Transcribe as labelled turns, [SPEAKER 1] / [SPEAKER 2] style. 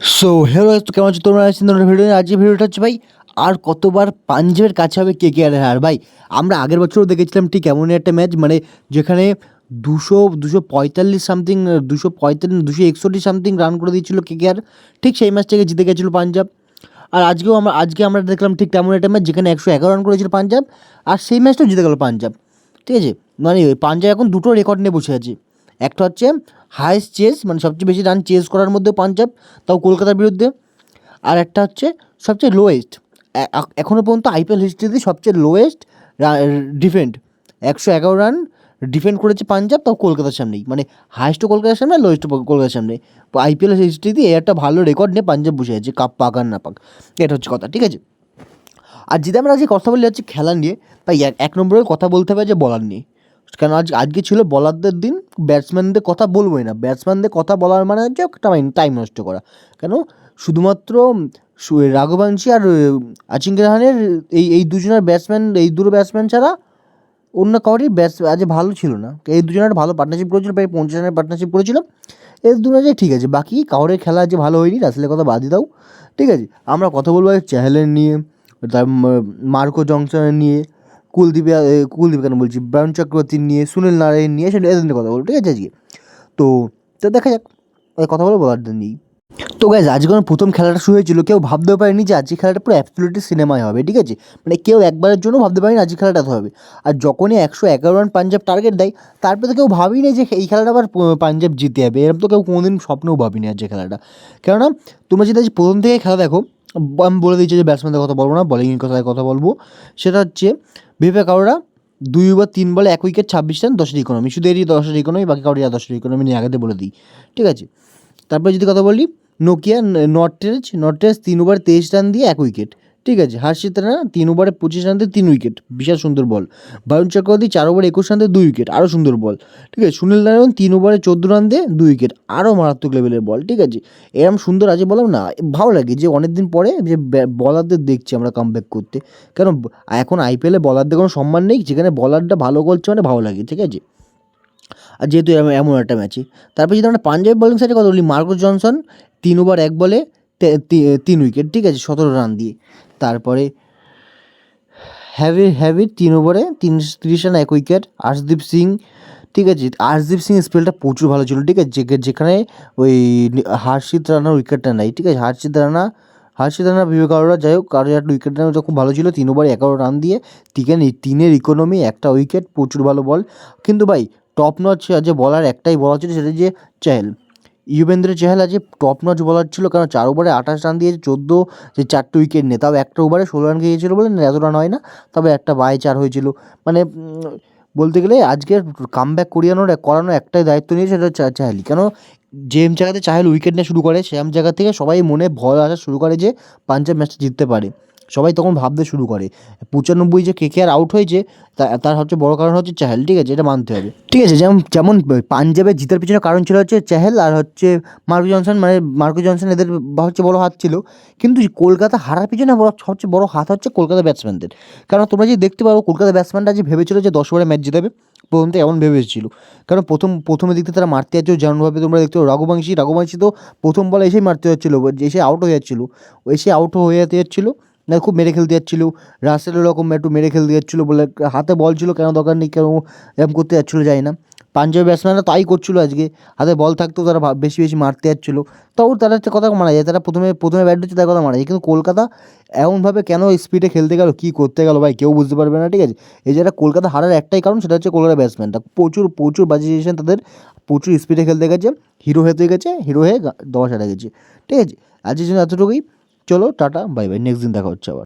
[SPEAKER 1] So hello তো কেমন আছো তোমরা? আছি তোমরা ভিডিও আজকে ভিডিওটা হচ্ছে, ভাই, আর কতবার পাঞ্জাবের কাছে হবে কে কে আর হার, ভাই? আমরা আগের বছরও দেখেছিলাম ঠিক এমনই একটা ম্যাচ মানে যেখানে দুশো দুশো পঁয়তাল্লিশ সামথিং দুশো পঁয়তাল্লিশ, দুশো একষট্টি সামথিং রান করে দিয়েছিল কে কে আর ঠিক সেই ম্যাচটাকে জিতে গেছিল পাঞ্জাব। আর আজকেও আমরা, আজকে আমরা দেখলাম ঠিক তেমন একটা ম্যাচ যেখানে একশো এগারো রান করেছিল পাঞ্জাব, আর সেই ম্যাচটাও জিতে গেল পাঞ্জাব। ঠিক আছে? মানে পাঞ্জাব এখন দুটো রেকর্ড নিয়ে বসে আছে। একটা হচ্ছে হায়েস্ট চেস মানে সবচেয়ে বেশি রান চেস করার মধ্যে পাঞ্জাব তাও কলকাতার বিরুদ্ধে। আর একটা হচ্ছে সবচেয়ে লোয়েস্ট এখনও পর্যন্ত আইপিএল হিস্ট্রিতে সবচেয়ে লোয়েস্ট ডিফেন্ড একশো এগারো রান ডিফেন্ড করেছে পাঞ্জাব তাও কলকাতার সামনেই। মানে হায়েস্টও কলকাতার সামনে লোয়েস্টও কলকাতার সামনে। আইপিএল হিস্ট্রিতে এই একটা ভালো রেকর্ড নিয়ে পাঞ্জাব বসে আছে, কাপ পাক আর না পাক। এটা হচ্ছে কথা, ঠিক আছে? আর যদি আমরা আজকে কথা বলি হচ্ছে খেলা নিয়ে, তাই এক নম্বরে কথা বলতে হবে যে বলার নিয়ে। কেন আজ, আজকে ছিল বলারদের দিন ব্যাটসম্যানদের কথা বলবোই না। ব্যাটসম্যানদের কথা বলার মানে হচ্ছে একটা টাইম নষ্ট করা। কেন? শুধুমাত্র রাঘবাংশী আর আচিঙ্কে রাহানের এই এই দুজনের ব্যাটসম্যান এই দুটো ব্যাটসম্যান ছাড়া অন্য কাউরই ব্যাটস আজ ভালো ছিল না। এই দুজনের ভালো পার্টনারশিপ করেছিল, প্রায় পঞ্চাশ রানের পার্টনারশিপ করেছিল। এই দুজনে ঠিক আছে, বাকি কাউরের খেলা যে ভালো হয়নি, রাসেলের কথা বাদই দাও। ঠিক আছে, আমরা কথা বলব আজ চ্যাহেলের নিয়ে তার মার্কো জংশনের নিয়ে। কুলদীপ কুলদীপ কেন বলছি? ব্রাউন চক্রবর্তী নিয়ে, সুনীল নারায়ণ নিয়ে সেটা এদের কথা বলব, ঠিক আছে আজকে? তো তো দেখা যাক কথা বলব বলার নেই। তো গাইজ আজকে প্রথম খেলাটা শুরু হয়েছিল, কেউ ভাবতেও পারেনি যে আজকে খেলাটা পুরো অ্যাবসলিউটলি সিনেমায় হবে, ঠিক আছে? মানে কেউ একবারের জন্য ভাবতে পারেনি আজকে খেলাটা হবে। আর যখনই একশো এগারো রান পাঞ্জাব টার্গেট দেয়, তারপরে তো কেউ ভাবেই না যে এই খেলাটা আবার পাঞ্জাব জিতে যাবে, এরকম তো কেউ কোনোদিন স্বপ্নেও ভাবিনি আজকে খেলাটা। কেননা, তোমরা যদি আজ প্রথম থেকে খেলা দেখো আমি বলে দিচ্ছি যে ব্যাটসম্যানদের কথা বলব না বলিংয়ের কথায় কথা বলব। সেটা হচ্ছে বিবেক আওড়া দুই বা তিন বলে এক উইকেট ছাব্বিশ রান, দশের ইকোনমি শুধু এরই দশের ইকোনমি বাকি কাউরি আর দশের ইকোনমি নিয়ে আগাতে বলে দিই। ঠিক আছে? তারপরে যদি কথা বলি নোকিয়া নটরেজ নটরেজ তিন ওভার তেইশ রান দিয়ে এক উইকেট ঠিক আছে হার্ষিত রানা তিন ওভারে পঁচিশ রান দিয়ে তিন উইকেট বিশাল সুন্দর বল বারুণ চক্রবর্তী চার ওভারে একুশ রান দিয়ে দুই উইকেট আরও সুন্দর বল ঠিক আছে, সুনীল নারায়ণ তিন ওভারে চোদ্দ রান দিয়ে দুই উইকেট আরও মারাত্মক লেভেলের বল ঠিক আছে। এরম সুন্দর আছে বললাম না, ভালো লাগে যে অনেক দিন পরে যে বলারদের দেখছি আমরা কামব্যাক করতে। ব- এখন আইপিএলে বলারদের কোনো সম্মান নেই, যেখানে বলারটা ভালো করছে মানে ভালো লাগে, ঠিক আছে। আর যেহেতু এমন একটা ম্যাচে তারপর যদি আমরা পাঞ্জাবি বোলিং সাইডে কথা বলি, মার্কোস জনসন তিন ওভার এক বলে তিন উইকেট ঠিক আছে, সতেরো রান দিয়ে। তারপরে হ্যাভি হ্যাভি তিন ওভারে তিন, তিরিশ রান, এক উইকেট আর্শদীপ সিং, ঠিক আছে? আর্শদীপ সিং স্পেলটা প্রচুর ভালো ছিল, ঠিক আছে? যেখানে ওই হার্ষিত রানার উইকেটটা নাই, ঠিক আছে? হার্ষিত রানা হার্ষিত রানা বিবেক আরোরা, যাই হোক, কারও একটা উইকেট নেওয়া খুব ভালো ছিল, তিন ওভারে এগারো রান দিয়ে তিকেন তিনের ইকোনমি একটা উইকেট প্রচুর ভালো বল কিন্তু ভাই টপ নচ যে বলার একটাই বলা ছিল, সেটা যে, চেহেল। ইউবেন্দ্র চেহাল আজ টপ নচ বলার ছিল, কারণ চার ওভারে আঠাশ রান দিয়েছে, চোদ্দ যে চারটে উইকেট নিয়ে, তাও একটা ওভারে ষোলো রান খেয়েছিল বলে এত রান হয় না, তবে একটা বাই চার হয়েছিল। মানে বলতে গেলে আজকে কাম ব্যাক করিয়ানোর, করানোর একটাই দায়িত্ব নিয়েছে সেটা চা- চাহালি। কেন যেম জায়গাতে চাহেল উইকেট নিয়ে শুরু করে সেম জায়গা থেকে সবাই মনে ভয় আসা শুরু করে যে পাঞ্জাব ম্যাচটা জিততে পারে। সবাই তখন ভাবতে শুরু করে। পঁচানব্বই যে কে কে আর আউট হয়েছে তার সবচেয়ে বড় কারণ হচ্ছে চাহেল, ঠিক আছে? এটা মানতে হবে। ঠিক আছে, যেমন যেমন পাঞ্জাবের জিতার পিছনে কারণ ছিল হচ্ছে চাহেল আর হচ্ছে মার্কো জনসন মানে মার্কো জনসন এদের হচ্ছে বড় হাত ছিল। কিন্তু কলকাতা হারার পিছনে বড়, সবচেয়ে বড় হাত হচ্ছে কলকাতা ব্যাটসম্যানদের কারণ তোমরা যদি দেখতে পারো, কলকাতা ব্যাটসম্যানরা যে ভেবেছিল যে দশ ওভারে ম্যাচ জিতাবে, প্রথম থেকে এমন ভেবেছিল। কারণ প্রথম প্রথমে থেকে তারা মারতে যাচ্ছিল, যেমনভাবে তোমরা দেখতে রঘুবংশী রঘুবংশী তো প্রথম বলে এসেই মারতে যাচ্ছিল, এসে আউট হয়ে যাচ্ছিল, এসে আউট হয়ে যেতে যাচ্ছিল। না, খুব মেরে খেলতে যাচ্ছিল। রাসেল এরকম একটু মেরে খেলতে যাচ্ছিল বলে হাতে বল ছিল, কেন দরকার নেই, কেন এরকম করতে যাচ্ছিল যায় না। পাঞ্জাবি ব্যাটসম্যানরা তাই করছিল আজকে, হাতে বল থাকতেও তারা বেশি বেশি মারতে যাচ্ছিল। তাও তারা একটা কথা মারা যায়, তারা প্রথমে প্রথমে ব্যাট হচ্ছে তার কথা মারা যায়। কিন্তু কলকাতা এমনভাবে কেন স্পিডে খেলতে গেল, কী করতে গেল ভাই, কেউ বুঝতে পারবে না, ঠিক আছে? এই যারা কলকাতা হারার একটাই কারণ, সেটা হচ্ছে কলকাতা ব্যাটসম্যানটা প্রচুর প্রচুর বাজিয়েছেন তাদের, প্রচুর স্পিডে খেলতে গেছে হিরো হতে গেছে হিরো হয়ে দশ হারা গেছে, ঠিক আছে? আজকের জন্য এতটুকুই। চলো টাটা বাই বাই নেক্সট দিন দেখা হচ্ছে আবার।